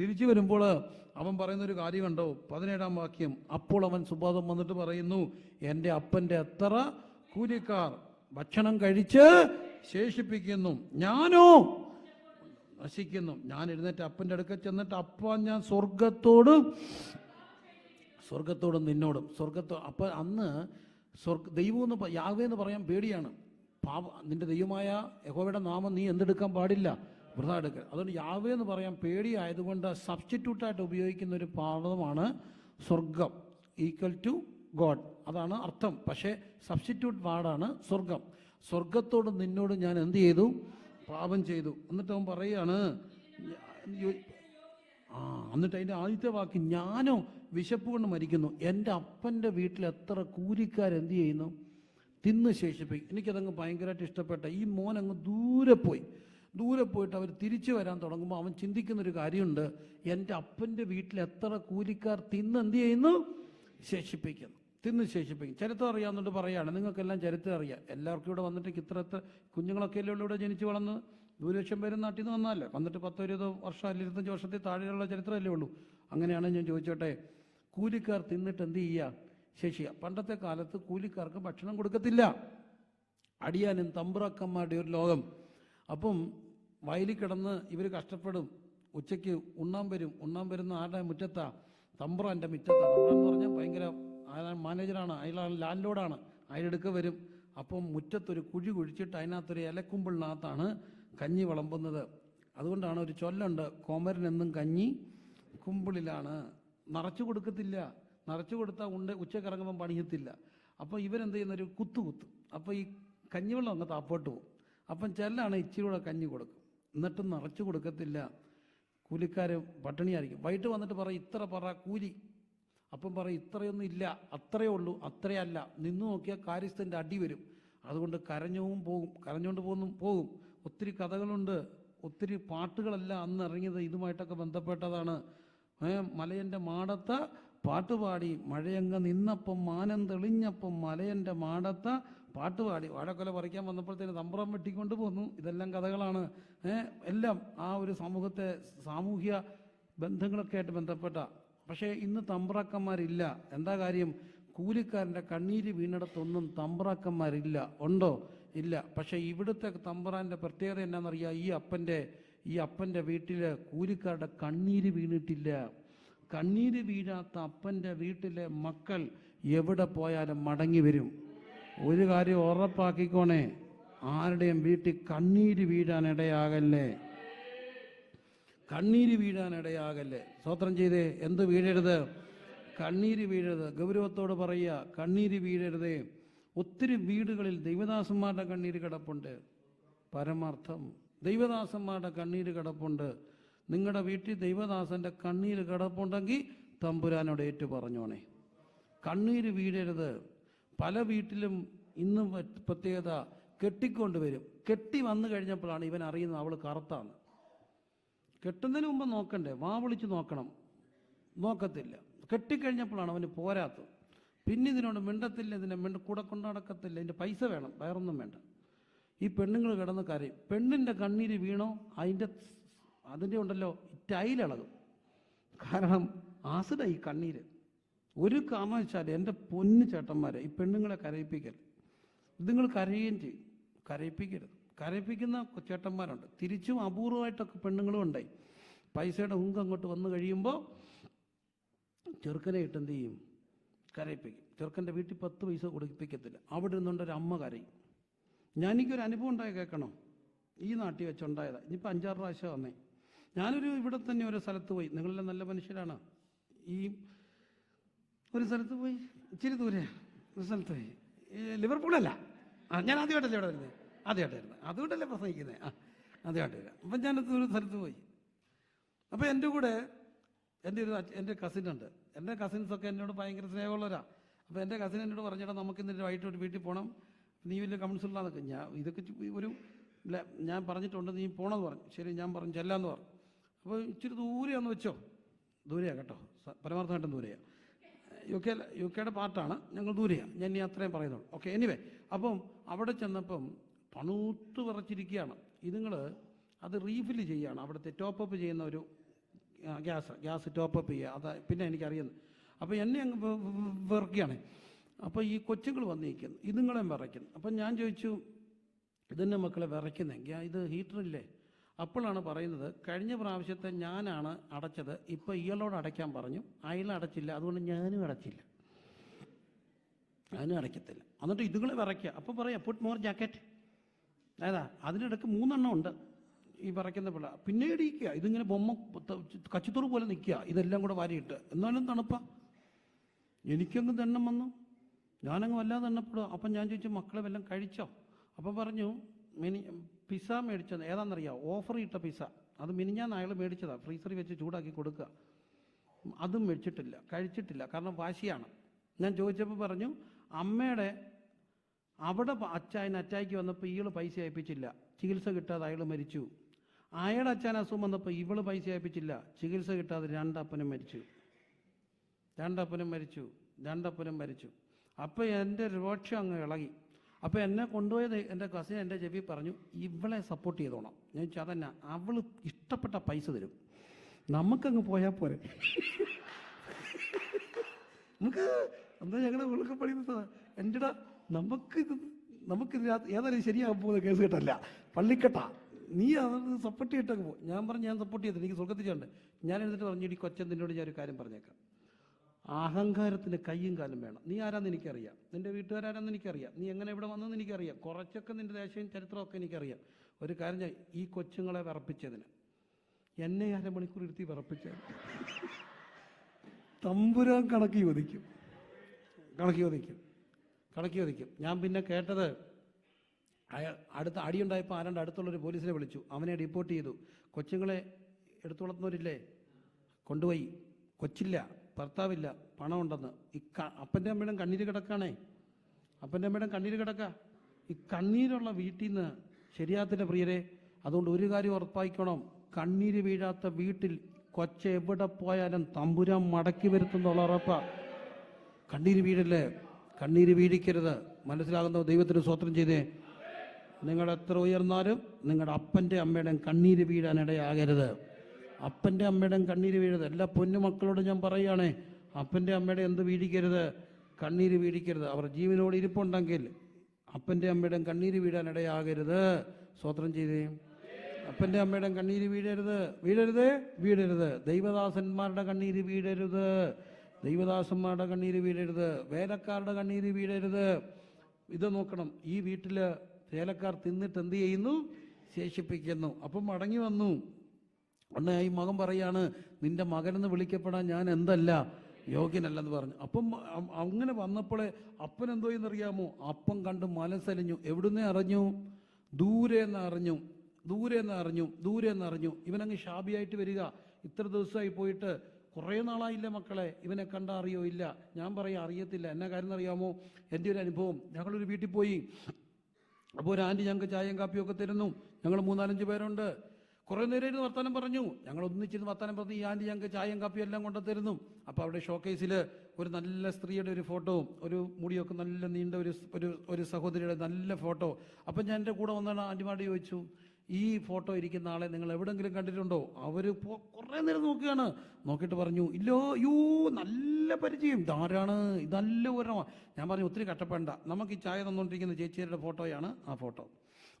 തിരിച്ചു വരുമ്പോൾ അവൻ പറയുന്നൊരു കാര്യം കണ്ടോ? പതിനേഴാം വാക്യം അപ്പോൾ അവൻ സുബോധം വന്നിട്ട് പറയുന്നു എന്റെ അപ്പന്റെ എത്ര കൂലിക്കാർ ഭക്ഷണം കഴിച്ച് ശേഷിപ്പിക്കുന്നു. ഞാനോ? നശിക്കുന്നു. ഞാൻ എഴുന്നേറ്റ് അപ്പന്റെ അടുക്കൽ ചെന്നിട്ട് അപ്പ ഞാൻ സ്വർഗത്തോടും സ്വർഗത്തോടും നിന്നോടും. സ്വർഗത്തോ അപ്പ അന്ന് സ്വർഗ ദൈവം എന്ന് പ- എന്ന് പറയാൻ പേടിയാണ്. പാപ നിന്റെ ദൈവമായ യഹോവയുടെ നാമം നീ എന്തെടുക്കാൻ പാടില്ല. വൃഥ എടുക്കുക അതുകൊണ്ട് യാവേ എന്ന് പറയാൻ പേടിയായതുകൊണ്ട് സബ്സ്റ്റിറ്റ്യൂട്ടായിട്ട് ഉപയോഗിക്കുന്ന ഒരു പാദമാണ് സ്വർഗം ഈക്വൽ ടു ഗോഡ് അതാണ് അർത്ഥം. പക്ഷേ സബ്സ്റ്റിറ്റ്യൂട്ട് വാർഡാണ് സ്വർഗം സ്വർഗത്തോട് നിന്നോട് ഞാൻ എന്ത് ചെയ്തു? പാപം ചെയ്തു. എന്നിട്ട് അവൻ പറയാണ് ആ എന്നിട്ട് അതിന്റെ ആദ്യത്തെ വാക്ക് ഞാനോ വിശപ്പ് കൊണ്ട് മരിക്കുന്നു. എന്റെ അപ്പന്റെ വീട്ടിൽ എത്ര കൂലിക്കാരെന്ത് ചെയ്യുന്നു? തിന്ന് ശേഷിപ്പിക്കും. എനിക്കതങ്ങ് ഭയങ്കരമായിട്ട് ഇഷ്ടപ്പെട്ട ഈ മോൻ അങ്ങ് ദൂരെ പോയി. ദൂരെ പോയിട്ട് അവർ തിരിച്ചു വരാൻ തുടങ്ങുമ്പോൾ അവൻ ചിന്തിക്കുന്നൊരു കാര്യമുണ്ട്. എന്റെ അപ്പന്റെ വീട്ടിൽ എത്ര കൂലിക്കാർ തിന്ന് എന്ത് ചെയ്യുന്നു? ശേഷിപ്പിക്കുന്നു. തിന്ന് ശേഷിപ്പിക്കും ചരിത്രം അറിയാമെന്നുണ്ട് പറയുകയാണ് നിങ്ങൾക്കെല്ലാം ചരിത്രം അറിയാം. എല്ലാവർക്കും ഇവിടെ വന്നിട്ട് ഇത്ര എത്ര കുഞ്ഞുങ്ങളൊക്കെ അല്ലേ ഇവിടെ ജനിച്ച് വളർന്ന്. ഭൂരിലക്ഷം പേരും നാട്ടിൽ നിന്ന് വന്നാലേ വന്നിട്ട് പത്തോ ഇരുപതോ വർഷം അല്ലെങ്കിൽ ഇരുപത്തഞ്ച് വർഷത്തിൽ താഴെയുള്ള ചരിത്രമല്ലേ ഉള്ളൂ. അങ്ങനെയാണ് ഞാൻ ചോദിച്ചോട്ടെ കൂലിക്കാർ തിന്നിട്ട് എന്ത് ചെയ്യുക ശേഷിയ. പണ്ടത്തെ കാലത്ത് കൂലിക്കാർക്ക് ഭക്ഷണം കൊടുക്കത്തില്ല. അടിയാനും തമ്പ്രാക്കന്മാരുടെ ഒരു ലോകം. അപ്പം വയലിൽ കിടന്ന് ഇവർ കഷ്ടപ്പെടും. ഉച്ചയ്ക്ക് ഉണ്ണാൻ വരും. ഉണ്ണാൻ വരുന്ന ആരുടെ മുറ്റത്താ? തമ്പ്രാന്റെ മുറ്റത്താ. തമ്പ്രാൻ എന്ന് പറഞ്ഞാൽ ഭയങ്കര മാനേജറാണ്. അയാൾ ലാൻഡ് ലോഡാണ് അയാളെടുക്ക വരും. അപ്പം മുറ്റത്തൊരു കുഴി കുഴിച്ചിട്ട് അതിനകത്തൊരു ഇലക്കുമ്പിളിനകത്താണ് കഞ്ഞി വിളമ്പുന്നത്. അതുകൊണ്ടാണ് ഒരു ചൊല്ലുണ്ട്. കോമരനെന്നും കഞ്ഞി കുമ്പിളിലാണ്. നിറച്ചു കൊടുക്കത്തില്ല. നിറച്ചു കൊടുത്താൽ ഉണ്ട് ഉച്ചക്കിറങ്ങുമ്പം പണിയത്തില്ല. അപ്പോൾ ഇവരെന്ത് ചെയ്യുന്ന ഒരു കുത്തു കുത്തും. അപ്പോൾ ഈ കഞ്ഞിവെള്ളം അങ്ങ് താപ്പോട്ട് പോകും. അപ്പം ചെല്ലാണ് ഇച്ചിരി കൂടെ കഞ്ഞി കൊടുക്കും. എന്നിട്ടും നിറച്ചു കൊടുക്കത്തില്ല. കൂലിക്കാർ പട്ടിണിയായിരിക്കും. വൈകിട്ട് വന്നിട്ട് പറയും ഇത്ര പറ കൂലി. അപ്പം പറയും ഇത്രയൊന്നും ഇല്ല. അത്രയേ ഉള്ളൂ. അത്രയല്ല നിന്ന് നോക്കിയാൽ കാര്യസ്ഥന്റെ അടി വരും. അതുകൊണ്ട് കരഞ്ഞവും പോകും. കരഞ്ഞുകൊണ്ട് പോകുന്നു പോകും. ഒത്തിരി കഥകളുണ്ട്. ഒത്തിരി പാട്ടുകളല്ല അന്ന് ഇറങ്ങിയത് ഇതുമായിട്ടൊക്കെ ബന്ധപ്പെട്ടതാണ്. മലയന്റെ മാടത്ത പാട്ടുപാടി. മഴയങ്ങ് നിന്നപ്പം മാനം തെളിഞ്ഞപ്പം മലയന്റെ മാടത്ത പാട്ടുപാടി വാഴക്കൊല പറിക്കാൻ വന്നപ്പോഴത്തേന് തമ്പ്രം വെട്ടിക്കൊണ്ട് പോന്നു. ഇതെല്ലാം കഥകളാണ്. എല്ലാം ആ ഒരു സമൂഹത്തെ സാമൂഹ്യ ബന്ധങ്ങളൊക്കെ ആയിട്ട് ബന്ധപ്പെട്ട. പക്ഷേ ഇന്ന് തമ്പ്രാക്കന്മാരില്ല. എന്താ കാര്യം? കൂലിക്കാരന്റെ കണ്ണീര് വീണിടത്തൊന്നും തമ്പ്രാക്കന്മാരില്ല. ഉണ്ടോ? ഇല്ല. പക്ഷേ ഇവിടുത്തെ തമ്പ്രാന്റെ പ്രത്യേകത എന്നാണെന്നറിയാം ഈ അപ്പന്റെ ഈ അപ്പന്റെ വീട്ടിൽ കൂലിക്കാരുടെ കണ്ണീര് വീണിട്ടില്ല. കണ്ണീര് വീഴാത്ത അപ്പന്റെ വീട്ടിലെ മക്കൾ എവിടെ പോയാലും മടങ്ങി വരും. ഒരു കാര്യം ഉറപ്പാക്കിക്കോണേ. ആരുടെയും വീട്ടിൽ കണ്ണീര് വീഴാൻ ഇടയാകല്ലേ? കണ്ണീര് വീഴാൻ ഇടയാകല്ലേ? സ്വത്രം ചെയ്തേ എന്ത് വീഴരുത്? കണ്ണീര് വീഴരുത്. ഗൗരവത്തോട് പറയുക കണ്ണീര് വീഴരുതേ. ഒത്തിരി വീടുകളിൽ ദൈവദാസന്മാരുടെ കണ്ണീര് കിടപ്പുണ്ട്. പരമാർത്ഥം ദൈവദാസന്മാരുടെ കണ്ണീര് കിടപ്പുണ്ട്. നിങ്ങളുടെ വീട്ടിൽ ദൈവദാസന്റെ കണ്ണീര് കിടപ്പുണ്ടെങ്കിൽ തമ്പുരാനോട് ഏറ്റു പറഞ്ഞോണേ. കണ്ണീര് വീഴരുത്. പല വീട്ടിലും ഇന്നും പ്രത്യേകത പ്രത്യേകത കെട്ടിക്കൊണ്ടുവരും കെട്ടി വന്നു കഴിഞ്ഞപ്പോഴാണ് ഇവൻ അറിയുന്നത് അവൾ കറുത്താണ്. കെട്ടുന്നതിന് മുമ്പ് നോക്കണ്ടേ? വാ വിളിച്ച് നോക്കണം. നോക്കത്തില്ല. കെട്ടിക്കഴിഞ്ഞപ്പോഴാണ് അവന് പോരാത്തത്. പിന്നെ ഇതിനോട് മിണ്ടത്തില്ല ഇതിനെ മിണ്ട കൂടെ കൊണ്ടു നടക്കത്തില്ല. ഇതിന്റെ പൈസ വേണം വേറൊന്നും വേണ്ട. ഈ പെണ്ണുങ്ങൾ കിടന്ന് കരയും. പെണ്ണിന്റെ കണ്ണീര് വീണോ? അതിന്റെ അതിന്റെ ഉണ്ടല്ലോ ടൈലിളകും കാരണം ആസിഡ ഈ കണ്ണീര്. ഒരു കാരണവശാൽ എന്റെ പൊന്ന് ചേട്ടന്മാരെ ഈ പെണ്ണുങ്ങളെ കരയിപ്പിക്കൽ നിങ്ങൾ കരയുകയും ചെയ്യും. കരയിപ്പിക്കരുത്. കരയിപ്പിക്കുന്ന ചേട്ടന്മാരുണ്ട്. തിരിച്ചും അപൂർവമായിട്ടൊക്കെ പെണ്ണുങ്ങളും ഉണ്ടായി. പൈസയുടെ ഹുങ്ക് അങ്ങോട്ട് വന്നു കഴിയുമ്പോൾ ചെറുക്കനെ ഇട്ട് എന്ത് ചെയ്യും? കരയിപ്പിക്കും. ചെറുക്കന്റെ വീട്ടിൽ പത്ത് പൈസ കൊടുപ്പിക്കത്തില്ല. അവിടെ നിന്നുകൊണ്ട് ഒരു അമ്മ കരയും. ഞാനിക്കൊരു അനുഭവം ഉണ്ടായി കേൾക്കണം? ഈ നാട്ടിൽ വെച്ചുണ്ടായതാണ് ഇനിയിപ്പോൾ അഞ്ചാറ് പ്രാവശ്യം വന്നേ. ഞാനൊരു ഇവിടെ തന്നെ ഒരു സ്ഥലത്ത് പോയി. നിങ്ങളെല്ലാം നല്ല മനുഷ്യരാണ്. ഈ ഒരു സ്ഥലത്ത് പോയി. ഇച്ചിരി ദൂരെ. ഒരു സ്ഥലത്ത് പോയി. ലിവർപൂളല്ല. ആ ഞാൻ ആദ്യമായിട്ടല്ലേ ഇവിടെ വരുന്നത് ആദ്യമായിട്ട് വരുന്നത് അതുകൊണ്ടല്ലേ പ്രസംഗിക്കുന്നത് ആ ആദ്യമായിട്ട് വരാം. അപ്പം ഞാൻ ഒരു സ്ഥലത്ത് പോയി. അപ്പോൾ എന്റെ കൂടെ എന്റെ ഒരു എന്റെ കസിൻ ഉണ്ട്. എന്റെ കസിൻസൊക്കെ എന്നോട് ഭയങ്കര സ്നേഹമുള്ളവരാണ് അപ്പോൾ എന്റെ കസിൻ എന്നോട് പറഞ്ഞിട്ട് നമുക്ക് ഇന്നിട്ട് വൈകിട്ട് ഒരു വീട്ടിൽ പോകണം നീ വലിയ കൗൺസിലറാന്നൊക്കെ ഞാൻ ഇതൊക്കെ ഒരു ഞാൻ പറഞ്ഞിട്ടുണ്ട് നീ പോകണമെന്ന് പറഞ്ഞു. ശരി ഞാൻ പറഞ്ഞു ചെല്ലാന്ന് പറഞ്ഞു. അപ്പോൾ ഇച്ചിരി ദൂരെയാണെന്ന് വെച്ചോ. ദൂരെയാണ് കേട്ടോ. പരമാർത്ഥമായിട്ടും ദൂരെയാണ് യു കെ യു കെയുടെ പാർട്ടാണ് ഞങ്ങൾ ദൂരെയാണ്. ഞാൻ ഇനി അത്രയും പറയുന്നുള്ളൂ. ഓക്കെ എനിവേ അപ്പം അവിടെ ചെന്നപ്പം പണൂത്ത് വിറച്ചിരിക്കുകയാണ്. ഇതുങ്ങൾ അത് റീഫിൽ ചെയ്യുകയാണ്. അവിടുത്തെ ടോപ്പ് അപ്പ് ചെയ്യുന്ന ഒരു ഗ്യാസ് ഗ്യാസ് ടോപ്പപ്പ് ചെയ്യുക. അത് പിന്നെ എനിക്കറിയുന്നത് അപ്പോൾ എന്നെ അങ്ങ് വിറക്കുകയാണ്. അപ്പോൾ ഈ കൊച്ചുങ്ങൾ വന്നിരിക്കുന്നു. ഇതുങ്ങളെയും വിറയ്ക്കുന്നു. അപ്പം ഞാൻ ചോദിച്ചു ഇതെന്നെ മക്കളെ വിറയ്ക്കുന്നെങ്കിൽ ഇത് ഹീറ്ററില്ലേ അപ്പോഴാണ് പറയുന്നത് കഴിഞ്ഞ പ്രാവശ്യത്തെ ഞാനാണ് അടച്ചത് ഇപ്പോൾ ഇയാളോട് അടയ്ക്കാൻ പറഞ്ഞു. അയാൾ അടച്ചില്ല അതുകൊണ്ട് ഞാനും അടച്ചില്ല. ഞാനും അടയ്ക്കത്തില്ല. എന്നിട്ട് ഇതുങ്ങളെ വിറയ്ക്കുക. അപ്പോൾ പറയാം പുട്ട് മോർ ജാക്കറ്റ് അതാ അതിനിടയ്ക്ക് മൂന്നെണ്ണം ഉണ്ട് ഈ വിറയ്ക്കുന്ന പിള്ള. പിന്നീട് ഇരിക്കുക ഇതിങ്ങനെ ബൊമ്മ കച്ചിത്തോറ് പോലെ നിൽക്കുക. ഇതെല്ലാം കൂടെ വാരിയിട്ട്. എന്നാലും തണുപ്പാ. എനിക്കങ്ങ് ദണ്ണം വന്നു. ഞാനങ്ങ് വല്ലാതെ എണ്ണപ്പെടുക അപ്പം ഞാൻ ചോദിച്ചു മക്കളെ വല്ലതും കഴിച്ചോ? അപ്പം പറഞ്ഞു മിനി പിസ്സ മേടിച്ചത് ഏതാണെന്നറിയാം ഓഫർ ഇട്ട പിസ്സ. അത് മിനിഞ്ഞാന്ന് അയാൾ മേടിച്ചതാണ് ഫ്രീസറിൽ വെച്ച് ചൂടാക്കി കൊടുക്കുക. അതും മേടിച്ചിട്ടില്ല കഴിച്ചിട്ടില്ല. കാരണം വാശിയാണ്. ഞാൻ ചോദിച്ചപ്പോൾ പറഞ്ഞു അമ്മയുടെ അവിടെ അച്ചായന് അറ്റാക്ക് വന്നപ്പോൾ ഇയാൾ പൈസ അയപ്പിച്ചില്ല ചികിത്സ കിട്ടാതെ അയാൾ മരിച്ചു. അയാളുടെ അച്ഛൻ അസുഖം വന്നപ്പോൾ ഇവൾ പൈസ അയപ്പിച്ചില്ല ചികിത്സ കിട്ടാതെ രണ്ടപ്പനും മരിച്ചു. രണ്ടപ്പനും മരിച്ചു. രണ്ടപ്പനും മരിച്ചു. അപ്പോൾ എന്റെ രോക്ഷം അങ്ങ് ഇളകി. അപ്പോൾ എന്നെ കൊണ്ടുപോയത് എന്റെ കസിൻ എന്റെ ചെവി പറഞ്ഞു ഇവളെ സപ്പോർട്ട് ചെയ്തോണം. ഞാൻ ചതന്ന അവൾ ഇഷ്ടപ്പെട്ട പൈസ തരും. നമുക്കങ്ങ് പോയാൽ പോരെ. നമുക്ക് എന്താ ഞങ്ങളുടെ ഉള്ളിൽ പഠിക്കുന്നത് എന്റെ നമുക്ക് ഇത് നമുക്ക് ഇതിനകത്ത് ഏതായാലും ശരിയാകാൻ പോകുന്ന കേസ് കേട്ടല്ല. പള്ളിക്കെട്ട നീ അത് സപ്പോർട്ട് ചെയ്തിട്ടൊക്കെ പോകും ഞാൻ പറഞ്ഞു ഞാൻ സപ്പോർട്ട് ചെയ്തിട്ട് എനിക്ക് സുഖത്തിച്ചുണ്ട് ഞാൻ എന്നിട്ട് പറഞ്ഞു ഈ കൊച്ചൻ നിന്നോട് ഞാൻ ഒരു കാര്യം പറഞ്ഞേക്കാം. അഹങ്കാരത്തിന് കയ്യും കാലും വേണം. നീ ആരാന്ന് എനിക്കറിയാം. നിന്റെ വീട്ടുകാരാരാന്ന് എനിക്കറിയാം. നീ എങ്ങനെ ഇവിടെ വന്നെന്ന് എനിക്കറിയാം. കുറച്ചൊക്കെ നിന്റെ ദേശവും ചരിത്രമൊക്കെ എനിക്കറിയാം. ഒരു കാര്യം ഞാൻ ഈ കൊച്ചുങ്ങളെ വിറപ്പിച്ചതിന്. എന്നെ അരമണിക്കൂർ ഇരുത്തി വിറപ്പിച്ചത് തമ്പുരാൻ കണക്ക് ചോദിക്കും. കണക്ക് ചോദിക്കും. കണക്ക് ചോദിക്കും. ഞാൻ പിന്നെ കേട്ടത് അയാൾ അടുത്ത അടിയുണ്ടായപ്പോൾ ആരാണ്ട് അടുത്തുള്ളൊരു പോലീസിനെ വിളിച്ചു. അവനെ റിപ്പോർട്ട് ചെയ്തു. കൊച്ചുങ്ങളെ എടുത്തു വളർത്തുന്നവരില്ലേ കൊണ്ടുപോയി. കൊച്ചില്ല. ഭർത്താവില്ല പണമുണ്ടെന്ന്. ഈ ക അപ്പന്റെ അമ്മയുടെ കണ്ണീര് കിടക്കാണേ. അപ്പന്റെ അമ്മയുടെ കണ്ണീര് കിടക്ക. ഈ കണ്ണീരുള്ള വീട്ടിൽ നിന്ന് ശരിയാത്തിന്റെ പ്രിയരെ അതുകൊണ്ട് ഒരു കാര്യം ഉറപ്പായിക്കണം. കണ്ണീര് വീഴാത്ത വീട്ടിൽ കൊച്ച എവിടെ പോയാലും തമ്പുരാൻ മടക്കി വരുത്തുന്നുള്ള ഉറപ്പാ. കണ്ണീര് വീഴല്ലേ? കണ്ണീര് വീഴിക്കരുത്. മനസ്സിലാകുന്ന ദൈവത്തിന് സ്വത്രം ചെയ്തേ. നിങ്ങൾ എത്ര ഉയർന്നാലും നിങ്ങളുടെ അപ്പന്റെ അമ്മയുടെയും കണ്ണീര് വീഴാൻ ഇടയാകരുത്. അപ്പന്റെ അമ്മയുടെ കണ്ണീര് വീഴരുത്. എല്ലാ പൊന്നു പൊന്നുമക്കളോട് ഞാൻ പറയുകയാണേ അപ്പന്റെ അമ്മയുടെ എന്ത് വീഴിക്കരുത് കണ്ണീര് വീഴിക്കരുത് അവർ ജീവനോട് ഇരിപ്പുണ്ടെങ്കിൽ അപ്പന്റെ അമ്മയുടെ കണ്ണീര് വീഴാനിടയാകരുത് സ്വത്രം ചെയ്തേ. അപ്പന്റെ അമ്മയുടെ കണ്ണീര് വീഴരുത്. വീഴരുത്? വീഴരുത്. ദൈവദാസന്മാരുടെ കണ്ണീര് വീഴരുത്. ദൈവദാസന്മാരുടെ കണ്ണീര് വീഴരുത്. വേലക്കാരുടെ കണ്ണീര് വീഴരുത്. ഇത് നോക്കണം. ഈ വീട്ടിൽ വേലക്കാർ തിന്നിട്ട് എന്ത് ചെയ്യുന്നു? ശേഷിപ്പിക്കുന്നു. അപ്പം മടങ്ങി വന്നു. ഉടനെ ഈ മകൻ പറയാണ് നിന്റെ മകനെന്ന് വിളിക്കപ്പെടാൻ ഞാൻ എന്തല്ല യോഗ്യനല്ലെന്ന് പറഞ്ഞു. അപ്പം അങ്ങനെ വന്നപ്പോഴേ അപ്പൻ എന്തോ എന്നറിയാമോ അപ്പം കണ്ട് മനസ്സലിഞ്ഞു. എവിടുന്ന് അറിഞ്ഞു? ദൂരെ എന്ന് അറിഞ്ഞു. ദൂരെ എന്ന് അറിഞ്ഞു. ദൂരെ എന്ന് അറിഞ്ഞു. ഇവനങ്ങ് ഷാബിയായിട്ട് വരിക. ഇത്ര ദിവസമായി പോയിട്ട് കുറേ നാളായില്ല മക്കളെ? ഇവനെ കണ്ട അറിയോ? ഇല്ല. ഞാൻ പറയാം അറിയത്തില്ല. എന്നാ കാര്യം അറിയാമോ എന്റെ ഒരു അനുഭവം. ഞങ്ങളൊരു വീട്ടിൽ പോയി. അപ്പോൾ ഒരു ആന്റി ഞങ്ങൾക്ക് ചായയും കാപ്പിയും ഒക്കെ തരുന്നു. ഞങ്ങൾ മൂന്നാലഞ്ച് പേരുണ്ട്. കുറേ നേരം ഇരുന്ന് വർത്താനം പറഞ്ഞു. ഞങ്ങൾ ഒന്നിച്ചിരുന്ന് വർത്താനം പറഞ്ഞു. ഈ ആന്റി ഞങ്ങൾക്ക് ചായയും കാപ്പിയും എല്ലാം കൊണ്ടുത്തരുന്നു അപ്പോൾ അവിടെ ഷോക്കേസിൽ ഒരു നല്ല സ്ത്രീയുടെ ഒരു ഫോട്ടോ ഒരു മുടിയൊക്കെ നല്ല നീണ്ട ഒരു ഒരു ഒരു സഹോദരിയുടെ നല്ല ഫോട്ടോ. അപ്പം ഞാൻ എന്റെ കൂടെ വന്നാണ് ആന്റിമാരുടെ ചോദിച്ചു ഈ ഫോട്ടോ ഇരിക്കുന്ന ആളെ നിങ്ങൾ എവിടെങ്കിലും കണ്ടിട്ടുണ്ടോ? അവർ കുറേ നേരം നോക്കുകയാണ്. നോക്കിയിട്ട് പറഞ്ഞു ഇല്ലോ യോ നല്ല പരിചയം. ഇതാരാണ്? ഇത് നല്ല ഞാൻ പറഞ്ഞു ഒത്തിരി കഷ്ടപ്പെടണ്ട. നമുക്ക് ഈ ചായ തന്നുകൊണ്ടിരിക്കുന്ന ചേച്ചിയുടെ ഫോട്ടോയാണ് ആ ഫോട്ടോ.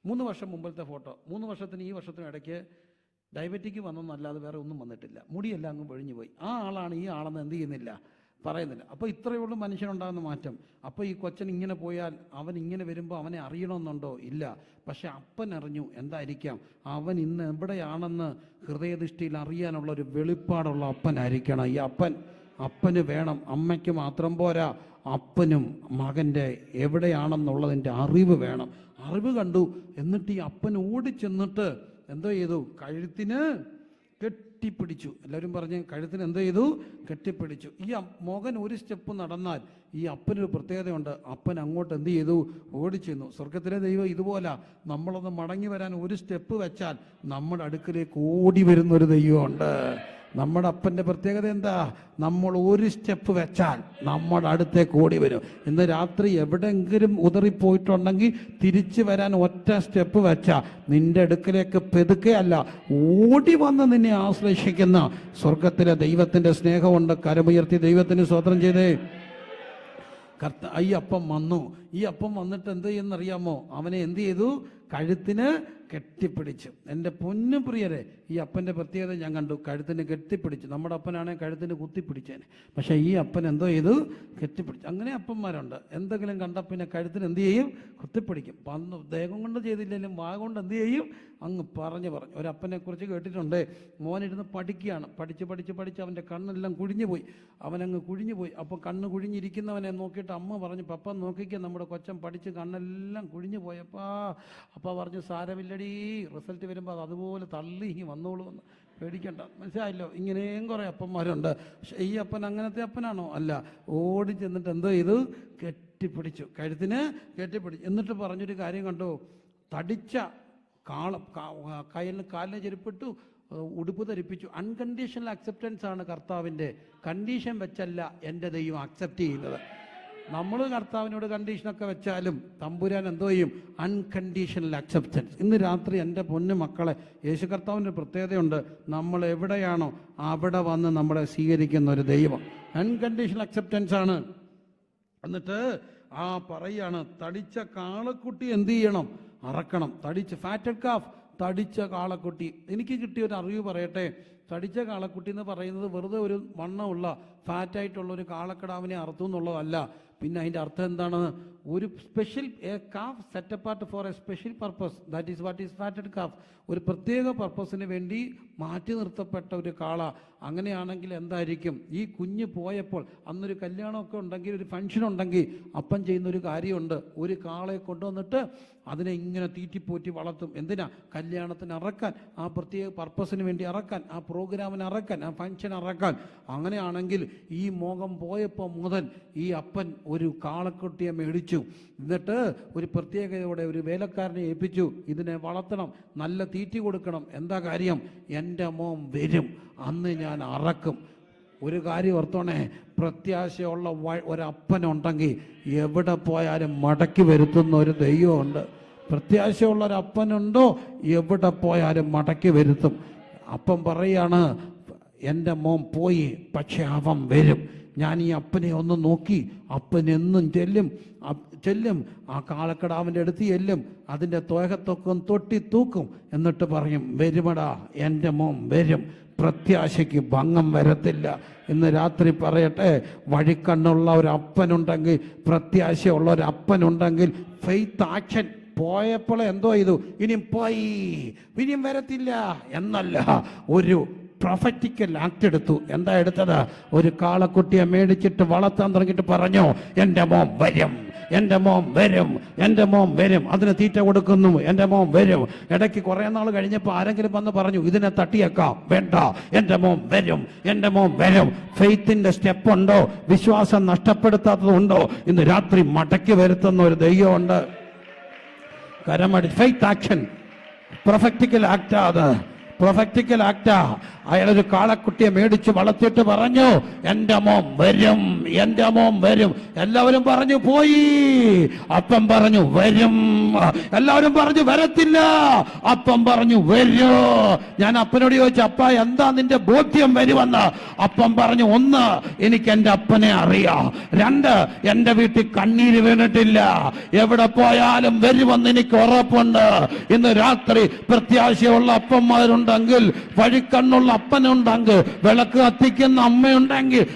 മൂന്ന് വർഷം മുമ്പത്തെ ഫോട്ടോ മൂന്ന് വർഷത്തിന് ഈ വർഷത്തിനും ഇടയ്ക്ക് ഡയബറ്റിക് വന്നൊന്നല്ലാതെ വേറെ ഒന്നും വന്നിട്ടില്ല. മുടിയെല്ലാം അങ്ങ് പൊഴിഞ്ഞു പോയി. ആ ആളാണ് ഈ ആളെന്ന് എന്ത് ചെയ്യുന്നില്ല? പറയുന്നില്ല. അപ്പോൾ ഇത്രയേ ഉള്ളൂ മനുഷ്യനുണ്ടാകുന്ന മാറ്റം. അപ്പോൾ ഈ കൊച്ചൻ ഇങ്ങനെ പോയാൽ അവൻ ഇങ്ങനെ വരുമ്പോൾ അവനെ അറിയണമെന്നുണ്ടോ? ഇല്ല. പക്ഷെ അപ്പൻ അറിഞ്ഞു എന്തായിരിക്കാം? അവൻ ഇന്ന് എവിടെയാണെന്ന് ഹൃദയദൃഷ്ടിയിൽ അറിയാനുള്ള ഒരു വെളിപ്പാടുള്ള അപ്പനായിരിക്കണം ഈ അപ്പൻ. അപ്പന് വേണം അമ്മയ്ക്ക് മാത്രം പോരാ. അപ്പനും മകന്റെ എവിടെയാണെന്നുള്ളതിന്റെ അറിവ് വേണം. അറിവ് കണ്ടു എന്നിട്ട് ഈ അപ്പൻ ഓടിച്ചെന്നിട്ട് എന്തോ ചെയ്തു? കഴുത്തിന് കെട്ടിപ്പിടിച്ചു. എല്ലാവരും പറഞ്ഞു കഴുത്തിന് എന്തോ ചെയ്തു? കെട്ടിപ്പിടിച്ചു. ഈ മകൻ ഒരു സ്റ്റെപ്പ് നടന്നാൽ ഈ അപ്പനൊരു പ്രത്യേകതയുണ്ട്. അപ്പൻ അങ്ങോട്ട് എന്ത് ചെയ്തു? ഓടിച്ചെന്നു. സ്വർഗത്തിലെ ദൈവം ഇതുപോലെ. നമ്മളൊന്ന് മടങ്ങി വരാൻ ഒരു സ്റ്റെപ്പ് വെച്ചാൽ നമ്മുടെ അടുക്കിലേക്ക് ഓടി വരുന്നൊരു ദൈവമുണ്ട്. നമ്മുടെ അപ്പന്റെ പ്രത്യേകത എന്താ? നമ്മൾ ഒരു സ്റ്റെപ്പ് വെച്ചാൽ നമ്മുടെ അടുത്തേക്ക് ഓടി വരും. ഇന്ന് രാത്രി എവിടെയെങ്കിലും ഉതറിപ്പോയിട്ടുണ്ടെങ്കിൽ തിരിച്ചു വരാൻ ഒറ്റ സ്റ്റെപ്പ് വെച്ചാൽ നിന്റെ അടുക്കലേക്ക് പെതുക്കെയല്ല ഓടി വന്ന് നിന്നെ ആശ്ലേഷിക്കുന്ന സ്വർഗത്തിലെ ദൈവത്തിന്റെ സ്നേഹമുണ്ട്. കരമുയർത്തി ദൈവത്തിന് സ്വതന്ത്രം ചെയ്തേ. കർത്ത അപ്പം വന്നു. ഈ അപ്പം വന്നിട്ട് എന്ത് ചെയ്യുന്നറിയാമോ? അവനെ എന്ത് ചെയ്തു? കഴുത്തിന് കെട്ടിപ്പിടിച്ചു. എന്റെ പൊന്നു പ്രിയരെ ഈ അപ്പന്റെ പ്രത്യേകത ഞാൻ കണ്ടു. കഴുത്തിന് കെട്ടിപ്പിടിച്ചു. നമ്മുടെ അപ്പനാണെങ്കിൽ കഴുത്തിന് കുത്തിപ്പിടിച്ചേനെ. പക്ഷേ ഈ അപ്പൻ എന്തോ ചെയ്തു? കെട്ടിപ്പിടിച്ചു. അങ്ങനെ അപ്പന്മാരുണ്ട്. എന്തെങ്കിലും കണ്ട പിന്നെ കഴുത്തിന് എന്ത് ചെയ്യും? കുത്തിപ്പിടിക്കും. പന്ന് ദേഹം കൊണ്ട് ചെയ്തില്ലെങ്കിലും വാ കൊണ്ട് എന്ത് ചെയ്യും? അങ്ങ് പറഞ്ഞു പറഞ്ഞു. ഒരപ്പനെ കുറിച്ച് കേട്ടിട്ടുണ്ട്. മോനിരുന്ന് പഠിക്കുകയാണ്. പഠിച്ച് പഠിച്ച് പഠിച്ച് അവന്റെ കണ്ണെല്ലാം കുഴിഞ്ഞു പോയി അവനങ്ങ് കുഴിഞ്ഞു പോയി അപ്പോൾ കണ്ണ് കുഴിഞ്ഞിരിക്കുന്നവനെ നോക്കിയിട്ട് അമ്മ പറഞ്ഞു പപ്പ നോക്കിക്കുക നമ്മുടെ കൊച്ചൻ പഠിച്ച് കണ്ണെല്ലാം കുഴിഞ്ഞു പോയപ്പാ. അപ്പ പറഞ്ഞു സാരമില്ലടി റിസൾട്ട് വരുമ്പോൾ അത് അതുപോലെ തള്ളി ഇങ്ങ് വന്നോളൂ എന്ന്. പേടിക്കണ്ട മനസ്സിലായല്ലോ? ഇങ്ങനെയും കുറേ അപ്പന്മാരുണ്ട്. പക്ഷേ ഈ അപ്പൻ അങ്ങനത്തെ അപ്പനാണോ? അല്ല. ഓടി ചെന്നിട്ട് എന്തോ ഇത് കെട്ടിപ്പിടിച്ചു. കഴുത്തിന് കെട്ടിപ്പിടിച്ചു. എന്നിട്ട് പറഞ്ഞൊരു കാര്യം കണ്ടു? തടിച്ച കാളം കയ്യിൽ കാലിനെ ചെരുപ്പിട്ടു ഉടുപ്പ് ധരിപ്പിച്ചു. അൺകണ്ടീഷണൽ അക്സെപ്റ്റൻസ് ആണ് കർത്താവിന്റെ. കണ്ടീഷൻ വെച്ചല്ല എന്റെ ദൈവം അക്സെപ്റ്റ് ചെയ്യുന്നത്. നമ്മൾ കർത്താവിനോട് കണ്ടീഷനൊക്കെ വെച്ചാലും തമ്പുരാൻ എന്തോ ചെയ്യും? അൺകണ്ടീഷണൽ അക്സെപ്റ്റൻസ് ഇന്ന് രാത്രി എന്റെ പൊന്നു മക്കളെ യേശു കർത്താവിന്റെ പ്രത്യേകതയുണ്ട്. നമ്മൾ എവിടെയാണോ അവിടെ വന്ന് നമ്മളെ സ്വീകരിക്കുന്ന ഒരു ദൈവം. അൺകണ്ടീഷണൽ അക്സെപ്റ്റൻസ് ആണ്. എന്നിട്ട് ആ പറയാണ് തടിച്ച കാളക്കുട്ടി എന്ത് ചെയ്യണം? അറക്കണം. തടിച്ച് ഫാറ്റഡ് കാഫ് തടിച്ച കാളക്കുട്ടി. എനിക്ക് കിട്ടിയ ഒരു അറിവ് പറയട്ടെ. തടിച്ച കാളക്കുട്ടി എന്ന് പറയുന്നത് വെറുതെ ഒരു വണ്ണമുള്ള ഫാറ്റായിട്ടുള്ള ഒരു കാളക്കടാവിനെ അറുത്തു എന്നുള്ളതല്ല. പിന്നെ അതിന്റെ അർത്ഥം എന്താണ് ഒരു special a calf set apart for a special purpose that is what is fatted calf ഒരു പ്രത്യേക പർപ്പസിന് വേണ്ടി മാറ്റി നിർത്തപ്പെട്ട ഒരു കാള. അങ്ങനെയാണെങ്കിൽ എന്തായിരിക്കും? ഈ കുഞ്ഞ് പോയപ്പോൾ അന്നൊരു കല്യാണമൊക്കെ ഉണ്ടെങ്കിൽ ഒരു ഫംഗ്ഷൻ ഉണ്ടെങ്കിൽ അപ്പം ചെയ്യുന്ന ഒരു കാര്യമുണ്ട്. ഒരു കാളയെ കൊണ്ടുവന്നിട്ട് അതിനെ ഇങ്ങനെ തീറ്റിപ്പോറ്റി വളർത്തും. എന്തിനാ? കല്യാണത്തിന് അറക്കാൻ ആ പ്രത്യേക പർപ്പസിന് വേണ്ടി അറക്കാൻ ആ പ്രോഗ്രാമിന് അറക്കാൻ ആ ഫംഗ്ഷൻ അറക്കാൻ. അങ്ങനെയാണെങ്കിൽ ഈ മോഹം പോയപ്പോൾ മുതൽ ഈ അപ്പൻ ഒരു കാളക്കുട്ടിയെ മേടിച്ചു. എന്നിട്ട് ഒരു പ്രത്യേകതയോടെ ഒരു വേലക്കാരനെ ഏൽപ്പിച്ചു. ഇതിനെ വളർത്തണം നല്ല തീറ്റി കൊടുക്കണം. എന്താ കാര്യം? എന്റെ മോൻ വരും. അന്ന് ഞാൻ അറക്കും. ഒരു കാര്യം ഓർത്തോണേ പ്രത്യാശയുള്ള ഒരപ്പനുണ്ടെങ്കിൽ എവിടെ പോയാലും മടക്കി വരുത്തുന്ന ഒരു ദൈവമുണ്ട്. പ്രത്യാശയുള്ള ഒരു അപ്പനുണ്ടോ എവിടെ പോയാലും മടക്കി വരുത്തും. അപ്പം പറയാണ് എന്റെ മോൻ പോയി പക്ഷെ അവൻ വരും. ഞാൻ ഈ അപ്പനെ ഒന്ന് നോക്കി. അപ്പനെന്നും ചെല്ലും. ചെല്ലും. ആ കാളക്കടാവിന്റെ അടുത്ത് ചെല്ലും. അതിന്റെ തോഹത്തൊക്കെ തൊട്ടി തൂക്കും. എന്നിട്ട് പറയും വരുമടാ എന്റെ മോൻ വരും. പ്രത്യാശയ്ക്ക് ഭംഗം വരത്തില്ല. ഇന്ന് രാത്രി പറയട്ടെ വഴിക്കണ്ണുള്ള ഒരു അപ്പനുണ്ടെങ്കിൽ പ്രത്യാശയുള്ള ഒരു അപ്പനുണ്ടെങ്കിൽ ഫെയ്ത്ത് ആക്ഷൻ പോയപ്പോൾ എന്തോ ചെയ്തു. ഇനിയും പോയി. ഇനിയും വരത്തില്ല. എന്നല്ല ഒരു പ്രൊഫറ്റിക്കൽ ആക്ട് എടുത്തു. എന്താ എടുത്തത്? ഒരു കാളക്കുട്ടിയെ മേടിച്ചിട്ട് വളർത്താൻ തുടങ്ങിയിട്ട് പറഞ്ഞു എന്റെ മോം വരും എന്റെ മോം വരും എന്റെ മോം വരും. അതിന് തീറ്റ കൊടുക്കുന്നു എന്റെ മോം വരും. ഇടയ്ക്ക് കുറേ നാൾ കഴിഞ്ഞപ്പോൾ ആരെങ്കിലും വന്ന് പറഞ്ഞു ഇതിനെ തട്ടിയേക്കാം വേണ്ട എന്റെ മോം വരും എന്റെ മോം വരും. ഫെയ്ത്തിന്റെ സ്റ്റെപ്പ് ഉണ്ടോ? വിശ്വാസം നഷ്ടപ്പെടുത്താത്തതുണ്ടോ ഇന്ന് രാത്രി മടക്കി വരുത്തുന്ന ഒരു ദൈവമുണ്ട്. കരമടി ഫെയ്ത്ത് ആക്ഷൻ പ്രൊഫക്റ്റിക്കൽ ആക്റ്റാ അത്. പ്രൊഫക്റ്റിക്കൽ ആക്ടാ. അയാളൊരു കാളക്കുട്ടിയെ മേടിച്ച് വളർത്തിയിട്ട് പറഞ്ഞു എന്റെ മോൻ വരും എന്റെ മോൻ വരും. എല്ലാവരും പറഞ്ഞു പോയി. അപ്പം പറഞ്ഞു വരും. എല്ലാവരും പറഞ്ഞു വരത്തില്ല. അപ്പം പറഞ്ഞു വരൂ. ഞാൻ അപ്പനോട് ചോദിച്ചു അപ്പ എന്താ നിന്റെ ബോധ്യം വരുമെന്ന്? അപ്പം പറഞ്ഞു ഒന്ന് എനിക്ക് എന്റെ അപ്പനെ അറിയാം. രണ്ട് എന്റെ വീട്ടിൽ കണ്ണീര് വീണിട്ടില്ല. എവിടെ പോയാലും വരുമെന്ന് എനിക്ക് ഉറപ്പുണ്ട്. ഇന്ന് രാത്രി പ്രത്യാശയുള്ള അപ്പന്മാരുണ്ടെങ്കിൽ വഴിക്കണ്ണുള്ള അപ്പനുണ്ടെങ്കിൽ വിളക്ക് കത്തിക്കുന്ന അമ്മയുണ്ടെങ്കിൽ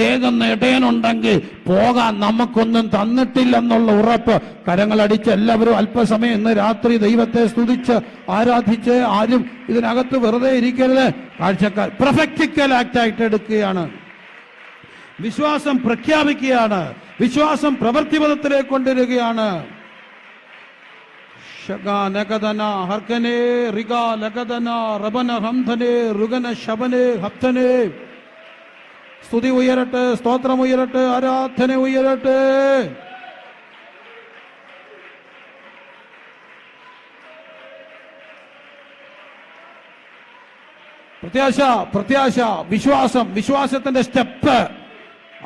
തേകുന്ന ഇടയനുണ്ടെങ്കിൽ പോകാൻ നമുക്കൊന്നും തന്നിട്ടില്ലെന്നുള്ള ഉറപ്പ് കരങ്ങളടിച്ച് എല്ലാവരും അല്പസമയം ഇന്ന് രാത്രി ദൈവത്തെ സ്തുതിച്ച് ആരാധിച്ച് ആരും ഇതിനകത്ത് വെറുതെ ഇരിക്കരുത്. കാഴ്ചക്കാർ പ്രൊഫക്റ്റിക്കൽ ആയിട്ട് എടുക്കുകയാണ്. വിശ്വാസം പ്രഖ്യാപിക്കുകയാണ്. വിശ്വാസം പ്രവൃത്തിപഥത്തിലേക്ക് കൊണ്ടുവരികയാണ്. ശകാനകദന ഹർക്കനെ ലഗദന റബന ഹംധനെ ഋഗന ശബനെ ഹപ്തനെ സ്തുതി ഉയരട്ടെ സ്തോത്രം ഉയരട്ടെ ആരാധന ഉയരട്ടെ പ്രത്യാശ പ്രത്യാശ വിശ്വാസം വിശ്വാസത്തിന്റെ സ്റ്റെപ്പ്.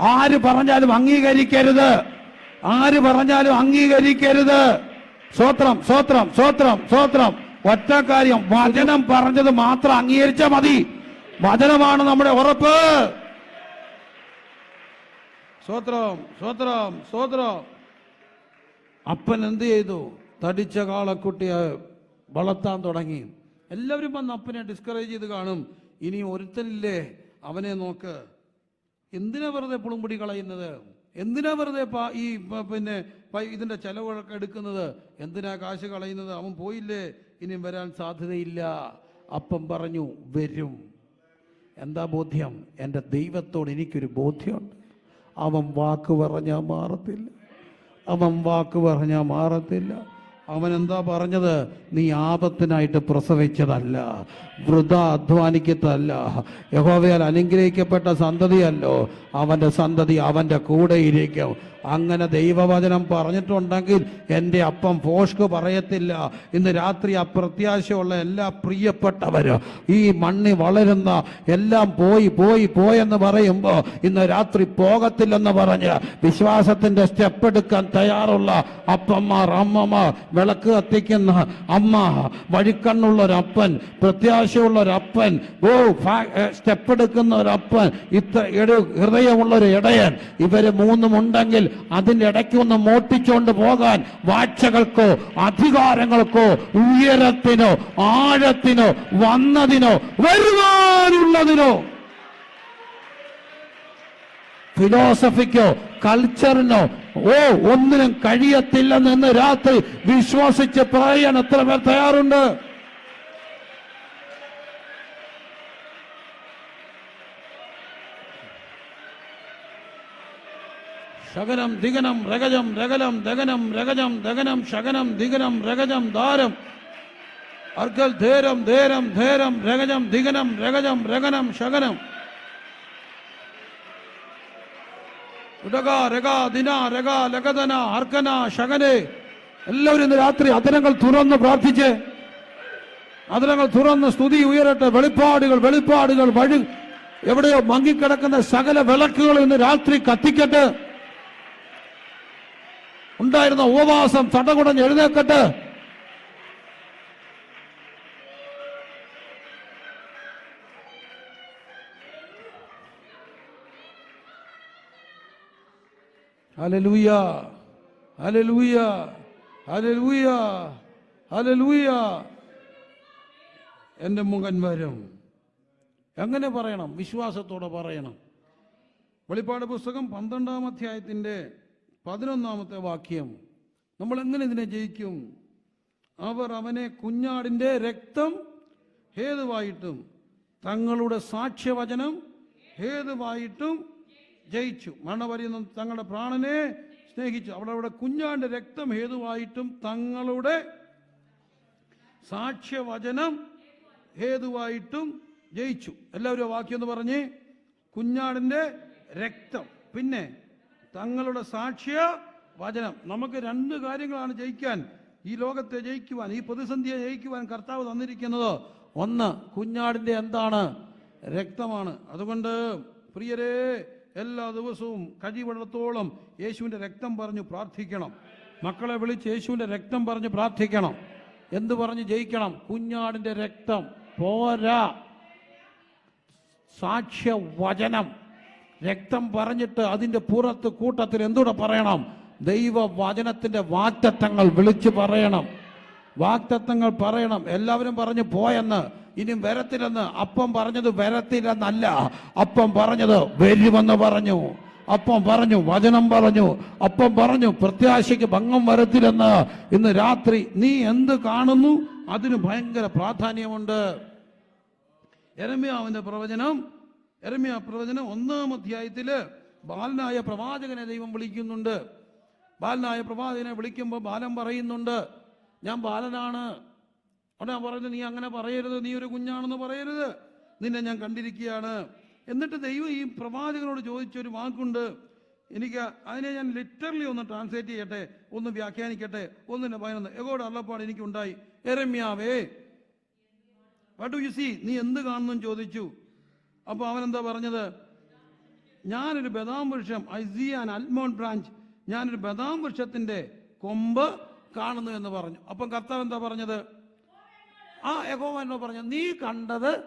ആര് പറഞ്ഞാലും അംഗീകരിക്കരുത്. ആര് പറഞ്ഞാലും അംഗീകരിക്കരുത്. സ്വത്രം സ്വത്രം സ്വത്രം സ്വത്രം. ഒറ്റ കാര്യം വചനം പറഞ്ഞത് മാത്രം അംഗീകരിച്ച മതി. വചനമാണ് നമ്മുടെ ഉറപ്പ്. സ്വത്രം സ്വത്രം സ്വത്രം. അപ്പൻ എന്ത് ചെയ്തു? തടിച്ച കാളക്കുട്ടിയെ വളർത്താൻ തുടങ്ങി. എല്ലാവരും വന്ന് അപ്പനെ ഡിസ്കറേജ് ചെയ്ത് കാണും. ഇനി ഒരുത്തനില്ലേ? അവനെ നോക്ക്. എന്തിനാ വെറുതെ പുളുംപൊടി കളയുന്നത്? എന്തിനാ വെറുതെ ഈ പിന്നെ ഇതിന്റെ ചെലവൊക്കെ എടുക്കുന്നത്? എന്തിനാ കാശ് കളയുന്നത്? അവൻ പോയില്ലേ? ഇനിയും വരാൻ സാധ്യതയില്ല. അപ്പം പറഞ്ഞു വരും. എന്താ ബോധ്യം? എന്റെ ദൈവത്തോട് എനിക്കൊരു ബോധ്യമുണ്ട്. അവൻ വാക്ക് പറഞ്ഞാൽ മാറത്തില്ല. അവൻ വാക്ക് പറഞ്ഞാൽ മാറത്തില്ല. അവൻ എന്താ പറഞ്ഞത്? നീ ആപത്തിനായിട്ട് പ്രസവിച്ചതല്ല വൃത അധ്വാനിക്കത്തല്ല. യഹോവയാൽ അനുഗ്രഹിക്കപ്പെട്ട സന്തതിയല്ലോ. അവന്റെ സന്തതി അവന്റെ കൂടെ ഇരിക്കും അങ്ങനെ ദൈവവചനം പറഞ്ഞിട്ടുണ്ടെങ്കിൽ എന്റെ അപ്പം ഫോഷ്ക്ക് പറയത്തില്ല. ഇന്ന് രാത്രി അപ്രത്യാശയുള്ള എല്ലാ പ്രിയപ്പെട്ടവരും ഈ മണ്ണി വളരുന്ന എല്ലാം പോയി പോയി പോയെന്ന് പറയുമ്പോൾ ഇന്ന് രാത്രി പോകത്തില്ലെന്ന് പറഞ്ഞ് വിശ്വാസത്തിന്റെ സ്റ്റെപ്പ് എടുക്കാൻ തയ്യാറുള്ള അപ്പന്മാർ അമ്മമാർ വിളക്ക് കത്തിക്കുന്ന അമ്മ വഴിക്കണ്ണുള്ള ഒരു അപ്പൻ പ്രത്യാശയുള്ള ഒരു അപ്പൻ ഓ സ്റ്റെപ്പ് എടുക്കുന്ന ഒരു അപ്പൻ ഇത്ര ഇട- ഹൃദയമുള്ള ഒരു ഇടയൻ. ഇവർ മൂന്നും ഉണ്ടെങ്കിൽ അതിന്റെ ഇടയ്ക്ക് ഒന്ന് മോട്ടിച്ചുകൊണ്ട് പോകാൻ വാഴ്ചകൾക്കോ അധികാരങ്ങൾക്കോ ഉയരത്തിനോ ആഴത്തിനോ വന്നതിനോ വരുവാനുള്ളതിനോ ഫിലോസഫിക്കോ കൾച്ചറിനോ ഓ ഒന്നിനും കഴിയത്തില്ലെന്ന് രാത്രി വിശ്വസിച്ച് പറയാൻ എത്ര പേർ തയ്യാറുണ്ട്? ശകനം ദിഗനം രഗജം രഗലം ദഗനം രഗജം ദഗനം ശകനം ദിഗനം രഗജം ദാരം. അർഗൽ ധേരം ധേരം ധേരം രഗജം ദിഗനം രഗജം രഗനം ശകനം. ഉടക രക ദിന രക ലഗതന അർക്കന ശകനെ. എല്ലാവരും ഇന്ന് രാത്രി അതിരങ്ങൾ തുറന്ന് പ്രാർത്ഥിച്ച് അതിരങ്ങൾ തുറന്ന് സ്തുതി ഉയരട്ടെ. വെളിപ്പാടുകൾ വെളിപ്പാടുകൾ വഴി എവിടെയോ മങ്ങിക്കിടക്കുന്ന സകല വിളക്കുകൾ ഇന്ന് രാത്രി കത്തിക്കട്ടെ. ഉണ്ടായിരുന്ന ഉപവാസം തടകുടഞ്ഞ് എഴുന്നേക്കട്ടെ. ഹല്ലേലൂയ ഹല്ലേലൂയ ഹല്ലേലൂയ ഹല്ലേലൂയ എന്റെ മുഖൻ വരും. എങ്ങനെ പറയണം? വിശ്വാസത്തോടെ പറയണം. വെളിപ്പാട് പുസ്തകം പന്ത്രണ്ടാം അധ്യായത്തിന്റെ പതിനൊന്നാമത്തെ വാക്യം. നമ്മൾ എങ്ങനെ ഇതിനെ ജയിക്കും? അവർ അവനെ കുഞ്ഞാടിന്റെ രക്തം ഹേതുവായിട്ടും തങ്ങളുടെ സാക്ഷ്യവചനം ഹേതുവായിട്ടും ജയിച്ചു. മരണപര്യന്തം തങ്ങളുടെ പ്രാണനെ സ്നേഹിച്ചു. അവിടെ അവിടെ കുഞ്ഞാന്റെ രക്തം ഹേതുവായിട്ടും തങ്ങളുടെ സാക്ഷ്യവചനം ഹേതുവായിട്ടും ജയിച്ചു. എല്ലാവരും വാക്യം എന്ന് പറഞ്ഞ് കുഞ്ഞാടിന്റെ രക്തം. പിന്നെ തങ്ങളുടെ സാക്ഷ്യ വചനം നമുക്ക് രണ്ട് കാര്യങ്ങളാണ് ജയിക്കാൻ ഈ ലോകത്തെ ജയിക്കുവാൻ ഈ പ്രതിസന്ധിയെ ജയിക്കുവാൻ കർത്താവ് തന്നിരിക്കുന്നത്. ഒന്ന് കുഞ്ഞാടിന്റെ എന്താണ്? രക്തമാണ്. അതുകൊണ്ട് പ്രിയരെ എല്ലാ ദിവസവും കഴിവിടത്തോളം യേശുവിന്റെ രക്തം പറഞ്ഞു പ്രാർത്ഥിക്കണം. മക്കളെ വിളിച്ച് യേശുവിന്റെ രക്തം പറഞ്ഞ് പ്രാർത്ഥിക്കണം. എന്ത് പറഞ്ഞ് ജയിക്കണം? കുഞ്ഞാടിന്റെ രക്തം. പോരാ. സാക്ഷ്യവചനം. രക്തം പറഞ്ഞിട്ട് അതിന്റെ പുറത്ത് കൂട്ടത്തിൽ എന്തുകൂടെ പറയണം? ദൈവ വചനത്തിന്റെ വാക്തത്വങ്ങൾ വിളിച്ചു പറയണം. വാക്തത്വങ്ങൾ പറയണം. എല്ലാവരും പറഞ്ഞു പോയെന്ന് ഇനി വരത്തില്ലെന്ന് അപ്പം പറഞ്ഞത് വരത്തില്ലെന്നല്ല. അപ്പം പറഞ്ഞത് വരുമെന്ന് പറഞ്ഞു. അപ്പം പറഞ്ഞു വചനം പറഞ്ഞു. അപ്പം പറഞ്ഞു പ്രത്യാശയ്ക്ക് ഭംഗം വരത്തില്ലെന്ന്. ഇന്ന് രാത്രി നീ എന്ത് കാണുന്നു? അതിന് ഭയങ്കര പ്രാധാന്യമുണ്ട്. എരമ്യാവിന്റെ പ്രവചനം എരമ്യ പ്രവചനം ഒന്നാം അധ്യായത്തിൽ ബാലനായ പ്രവാചകനെ ദൈവം വിളിക്കുന്നുണ്ട്. ബാലനായ പ്രവാചകനെ വിളിക്കുമ്പോൾ ബാലൻ പറയുന്നുണ്ട് ഞാൻ ബാലനാണ്. അവിടെ പറയുന്നത് നീ അങ്ങനെ പറയരുത് നീ ഒരു കുഞ്ഞാണെന്ന് പറയരുത്. നിന്നെ ഞാൻ കണ്ടിരിക്കുകയാണ്. എന്നിട്ട് ദൈവം ഈ പ്രവാചകനോട് ചോദിച്ചൊരു വാക്കുണ്ട്. എനിക്ക് അതിനെ ഞാൻ ലിറ്ററലി ഒന്ന് ട്രാൻസ്ലേറ്റ് ചെയ്യട്ടെ ഒന്ന് വ്യാഖ്യാനിക്കട്ടെ ഒന്നിന്റെ പതിനൊന്ന്. എഗോട് അള്ളപ്പാട് എനിക്കുണ്ടായി. എരമ്യാവേ വാട്ട് യു സി നീ എന്ത് കാണുന്നു ചോദിച്ചു. അപ്പോൾ അവൻ എന്താ പറഞ്ഞത്? ഞാനൊരു ബദാം വൃക്ഷം I see an almond branch ഞാനൊരു ബദാം വൃക്ഷത്തിന്റെ കൊമ്പ് കാണുന്നു എന്ന് പറഞ്ഞു. അപ്പം കർത്താവ് എന്താ പറഞ്ഞത്? ആ യഹോവ എന്നോ പറഞ്ഞു നീ കണ്ടത്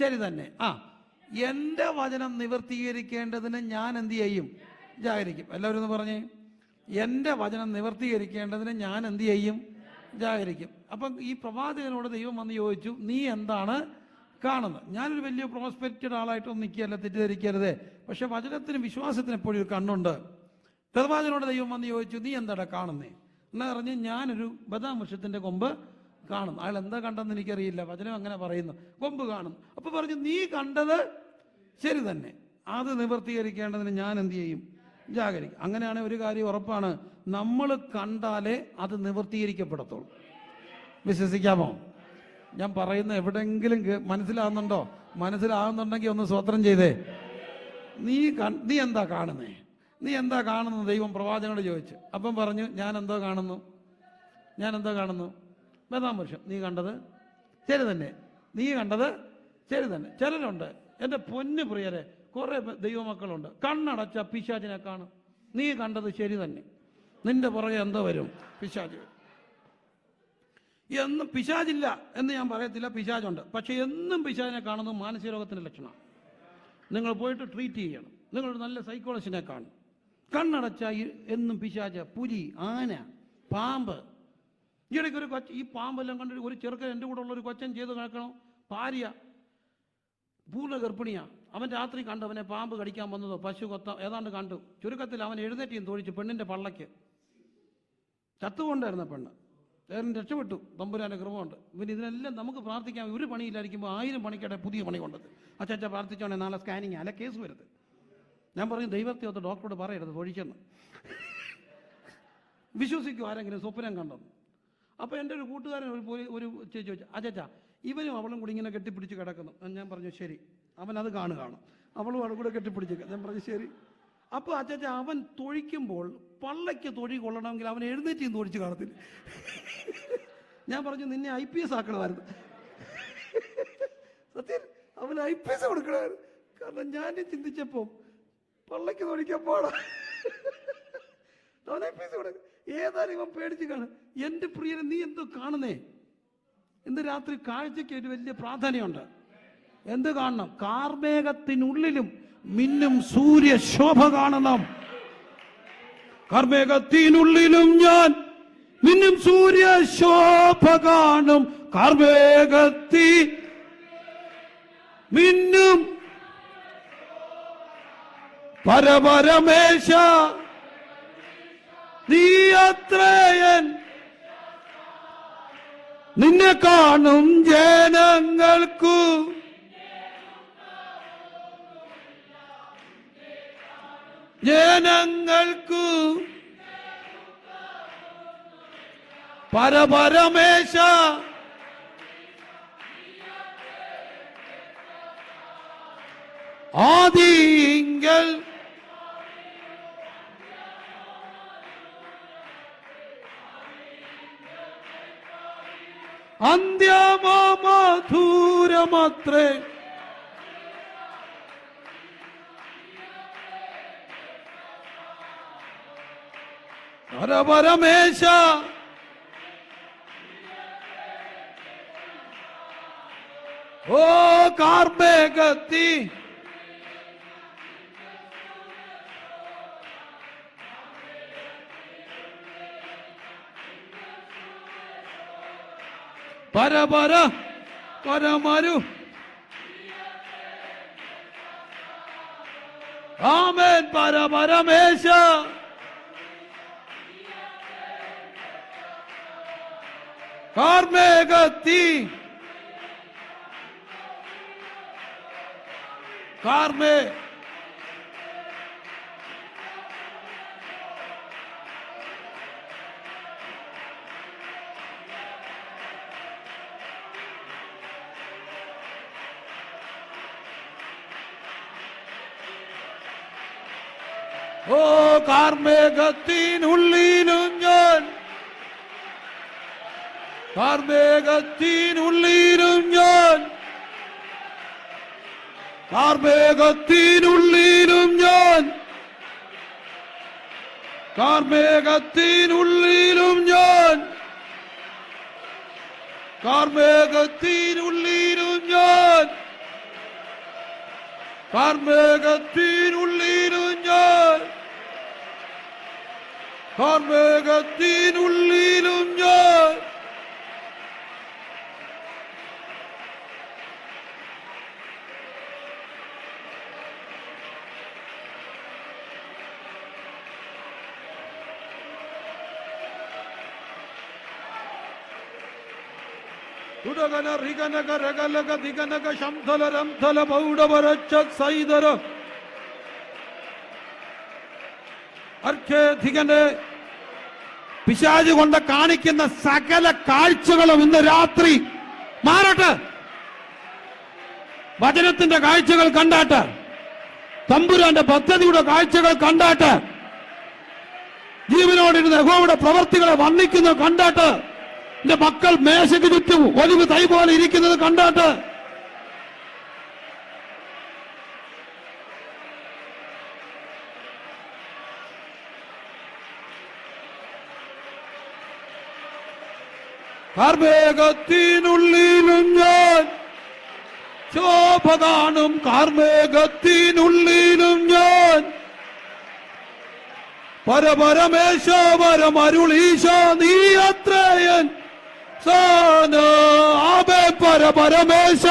ശരി തന്നെ. ആ എന്റെ വചനം നിവർത്തീകരിക്കേണ്ടതിന് ഞാൻ എന്ത് ചെയ്യും? ജാഗരിക്കും. എല്ലാവരും ഒന്ന് പറഞ്ഞേ. എന്റെ വചനം നിവർത്തീകരിക്കേണ്ടതിന് ഞാൻ എന്ത് ചെയ്യും? ജാഗരിക്കും. അപ്പം ഈ പ്രവാചകനോട് ദൈവം വന്ന് ചോദിച്ചു നീ എന്താണ് കാണുന്നത്? ഞാനൊരു വലിയ പ്രോസ്പെക്റ്റഡ് ആളായിട്ടൊന്നും നിൽക്കുകയല്ല തെറ്റിദ്ധരിക്കരുത്. പക്ഷെ വചനത്തിനും വിശ്വാസത്തിനും എപ്പോഴും ഒരു കണ്ണുണ്ട്. പ്രവാചകനോട് ദൈവം വന്ന് ചോദിച്ചു നീ എന്താടാ കാണുന്നേ? എന്നാ പറഞ്ഞ് ഞാനൊരു ബദാം വൃക്ഷത്തിന്റെ കൊമ്പ് കാണുന്നു. അയാൾ എന്താ കണ്ടെന്ന് എനിക്കറിയില്ല. വചനം അങ്ങനെ പറയുന്നു. കൊമ്പ് കാണും. അപ്പൊ പറഞ്ഞു നീ കണ്ടത് ശരി തന്നെ. അത് നിവർത്തീകരിക്കേണ്ടതിന് ഞാൻ എന്ത് ചെയ്യും? ജാഗരിക്കും. അങ്ങനെയാണ് ഒരു കാര്യം ഉറപ്പാണ്. നമ്മൾ കണ്ടാലേ അത് നിവർത്തീകരിക്കപ്പെടത്തുള്ളൂ. വിശ്വസിക്കാമോ? ഞാൻ പറയുന്ന എവിടെങ്കിലും കേ- മനസ്സിലാവുന്നുണ്ടോ? മനസ്സിലാവുന്നുണ്ടെങ്കിൽ ഒന്ന് സ്വത്രം ചെയ്തേ. നീ നീ എന്താ കാണുന്നേ? നീ എന്താ കാണുന്നത് ദൈവം പ്രവാചകനോട് ചോദിച്ചു. അപ്പം പറഞ്ഞു ഞാൻ എന്തോ കാണുന്നു? ഞാൻ എന്തോ കാണുന്നു? വർഷം നീ കണ്ടത് ശരി തന്നെ. നീ കണ്ടത് ശരി തന്നെ. ചിലരുണ്ട്. എന്റെ പൊന്നു പ്രിയരെ കുറേ ദൈവമക്കളുണ്ട്. കണ്ണടച്ച പിശാചിനെ കാണും. നീ കണ്ടത് ശരി തന്നെ. നിന്റെ പുറകെ എന്തോ വരും? പിശാജ് എന്നും പിശാചില്ല എന്ന് ഞാൻ പറയത്തില്ല. പിശാചുണ്ട്. പക്ഷെ എന്നും പിശാചിനെ കാണുന്നത് മാനസിക രോഗത്തിന്റെ ലക്ഷണമാണ്. നിങ്ങൾ പോയിട്ട് ട്രീറ്റ് ചെയ്യണം. നിങ്ങളൊരു നല്ല സൈക്കോളജിനെ കാണും. കണ്ണടച്ച എന്നും പിശാച പുലി ആന പാമ്പ് ഈയിടയ്ക്ക് ഒരു കൊച്ച ഈ പാമ്പെല്ലാം കണ്ടിട്ട് ഒരു ചെറുക്കൻ എന്റെ കൂടെ ഉള്ള ഒരു കൊച്ചൻ ചെയ്ത് കേൾക്കണം ഭാര്യ പൂർണ ഗർഭിണിയാ അവൻ രാത്രി കണ്ടു അവനെ പാമ്പ് കടിക്കാൻ വന്നതോ പശു കൊത്ത ഏതാണ്ട് കണ്ടു. ചുരുക്കത്തിൽ അവൻ എഴുന്നേറ്റിയും തോഴിച്ചു പെണ്ണിന്റെ പള്ളയ്ക്ക്. ചത്തുകൊണ്ടായിരുന്ന പെണ്ണ്. വേറെ രക്ഷപ്പെട്ടു. തമ്പുരാന്റെ കൃപമുണ്ട് ഇവൻ ഇതിനെല്ലാം നമുക്ക് പ്രാർത്ഥിക്കാം. ഒരു പണിയില്ലായിരിക്കുമ്പോൾ ആയിരം പണിക്കട്ടെ പുതിയ പണി കൊണ്ടത്. അച്ഛച്ച പ്രാർത്ഥിച്ചോണേ നാളെ സ്കാനിങ് അല്ല കേസ് വരുത് ഞാൻ പറഞ്ഞു ദൈവത്തെ ഒത്ത് ഡോക്ടറോട് പറയരുത് തൊഴിച്ചെന്ന്. വിശ്വസിക്കും ആരെങ്കിലും സ്വപ്നം കണ്ടെന്ന്. അപ്പോൾ എന്റെ ഒരു കൂട്ടുകാരൻ ഒരു ഒരു ചേച്ചി ചോദിച്ചു അച്ഛാ ഇവനും അവളും കൂടി ഇങ്ങനെ കെട്ടിപ്പിടിച്ച് കിടക്കുന്നു. ഞാൻ പറഞ്ഞു ശരി. അവൻ അത് കാണുകയാണ്. അവളും അവളും കൂടെ കെട്ടിപ്പിടിച്ച് കിട- ഞാൻ പറഞ്ഞു ശരി. അപ്പോൾ അച്ഛാ അവൻ തൊഴിക്കുമ്പോൾ പള്ളയ്ക്ക് തൊഴി കൊള്ളണമെങ്കിൽ അവൻ എഴുന്നേറ്റ് തൊഴിച്ച് കാണത്തില്ല. ഞാൻ പറഞ്ഞു നിന്നെ ഐ പി എസ് ആക്കണമായിരുന്നു. സത്യം അവൻ ഐ പി എസ് കൊടുക്കണമായിരുന്നു. കാരണം ഞാൻ ചിന്തിച്ചപ്പോൾ പള്ളയ്ക്ക് തൊഴിക്കാൻ പാടാ അവൻ ഐ പി എസ് കൊടുക്കും ഏതായാലും ഇവൻ പേടിച്ച് കാണും എന്റെ പ്രിയനെ നീ എന്തോ കാണുന്നേ? ഇന്ന് രാത്രി കാഴ്ചയ്ക്ക് ഒരു വലിയ പ്രാധാന്യമുണ്ട്. എന്ത് കാണണം? കാർമേഘത്തിനുള്ളിലും മിന്നും സൂര്യ ശോഭ കാണണം. കാർമേഘത്തിനുള്ളിലും ഞാൻ മിന്നും സൂര്യ ശോഭ കാണും. കാർമേഘത്തി മിന്നും പരപരമേശ നീ അത്രയൻ. നിന്നെ കാണും ജനങ്ങൾക്കു. ജനങ്ങൾക്കു. പരപരമേശ. ആദിങ്കൽ അന്ത്യമോ മധുരമത്രേ പരപരമേശ ഓ बार बार कर मारू आमेन बार बार हमेशा कर में गति कार में കാർമേഘത്തിനുള്ളിലും ഞാൻ കാർമേഘത്തിനുള്ളിലും ഞാൻ കാർമേഘത്തിനുള്ളിലും ഞാൻ കാർമേഘത്തിനുള്ളിലും ഞാൻ കാർമേഘത്തിനുള്ളിലും ഞാൻ കാർമേഘത്തിനുള്ളിലും കാർമേഘത്തിനുള്ളിലും ഞാൻ ഉടകന റിഗനക രഗലക ദിഗനക ശംധല രംധല പൗഡവരച്ച സൈതര അർഘേധികന്റെ പിശാജ് കൊണ്ട് കാണിക്കുന്ന സകല കാഴ്ചകളും ഇന്ന് രാത്രി. മാറട്ടെ. വചനത്തിന്റെ കാഴ്ചകൾ കണ്ടാട്ട്. തമ്പുരാന്റെ പദ്ധതിയുടെ കാഴ്ചകൾ കണ്ടാട്ട്. ജീവനോടിരുന്ന യഹോയുടെ പ്രവർത്തികളെ വർണിക്കുന്നത് കണ്ടാട്ട്. എന്റെ മക്കൾ മേശയ്ക്ക് ചുറ്റും ഒലിവ് തൈ പോലെ ഇരിക്കുന്നത് കണ്ടാട്ട്. കാർമേഘത്തിനുള്ളിലും ഞാൻ ശോഭ കാണും കാർമേഘത്തിനുള്ളിലും ഞാൻ. പരപരമേശ്വരം അരുളീശ നീ അത്രയൻ സാന. ആബേ പരപരമേശ.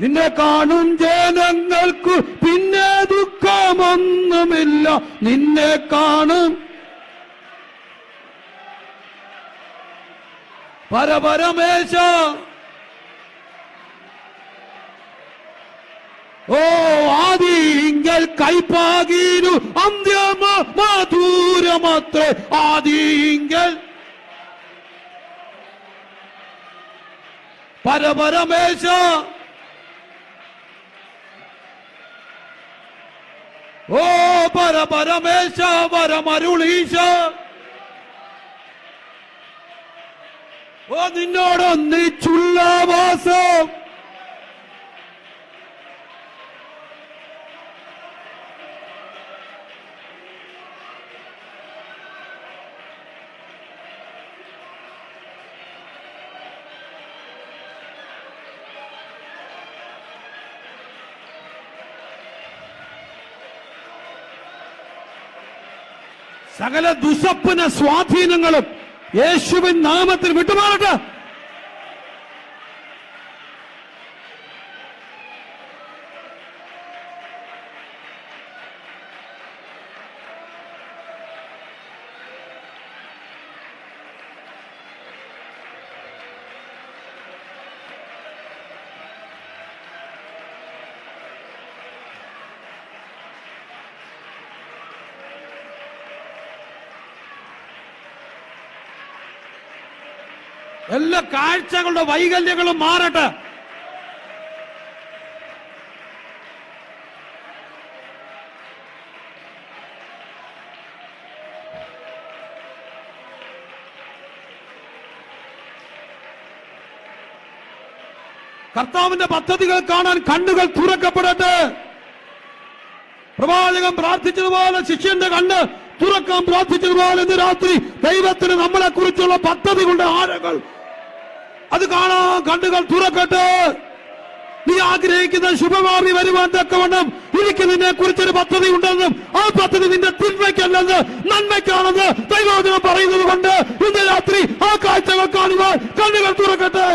നിന്നെ കാണും ജനങ്ങൾക്ക് പിന്നെ ദുഃഖമൊന്നുമില്ല. നിന്നെ കാണും. പരപരമേശ ഓ ആദിങ്കൽ കൈപ്പാകീരു അന്ത്യമ മധുരമത്രേ. ആദിങ്കൽ പരപരമേശ ഓ പര പരമേശ പരമരുളീശ. ഓ നിന്നോടൊന്നിച്ചുള്ള വാസം. സകല ദുസപ്പന സ്വാധീനങ്ങളും യേശുവിൻ നാമത്തിൽ വിട്ടുമാറട്ടെ. എല്ലാ കാഴ്ചകളുടെ വൈകല്യങ്ങളും മാറട്ടെ. കർത്താവിന്റെ പദ്ധതികൾ കാണാൻ കണ്ണുകൾ തുറക്കപ്പെടട്ടെ. പ്രവാചകൻ പ്രാർത്ഥിച്ചതുപോലെ ശിഷ്യന്റെ കണ്ണ് തുറക്കാൻ പ്രാർത്ഥിച്ചതുപോലെ ഇന്ന് രാത്രി ദൈവത്തിന് നമ്മളെ കുറിച്ചുള്ള പദ്ധതികളുടെ ആഴങ്ങൾ അത് കാണാൻ കണ്ണുകൾ തുറക്കട്ടെ. നീ ആഗ്രഹിക്കുന്ന ശുഭമാറി വരുവാൻ തക്കവണ്ണം എനിക്ക് നിന്നെ കുറിച്ചൊരു പദ്ധതി ഉണ്ടെന്നും ആ പദ്ധതി നിന്റെ തിന്മയ്ക്കല്ലെന്ന് നന്മയ്ക്കാണെന്ന് ദൈവോചനം പറയുന്നത് കൊണ്ട് ഇന്ന് രാത്രി ആ കാഴ്ചകൾ കാണുവാൻ കണ്ണുകൾ തുറക്കട്ടെ.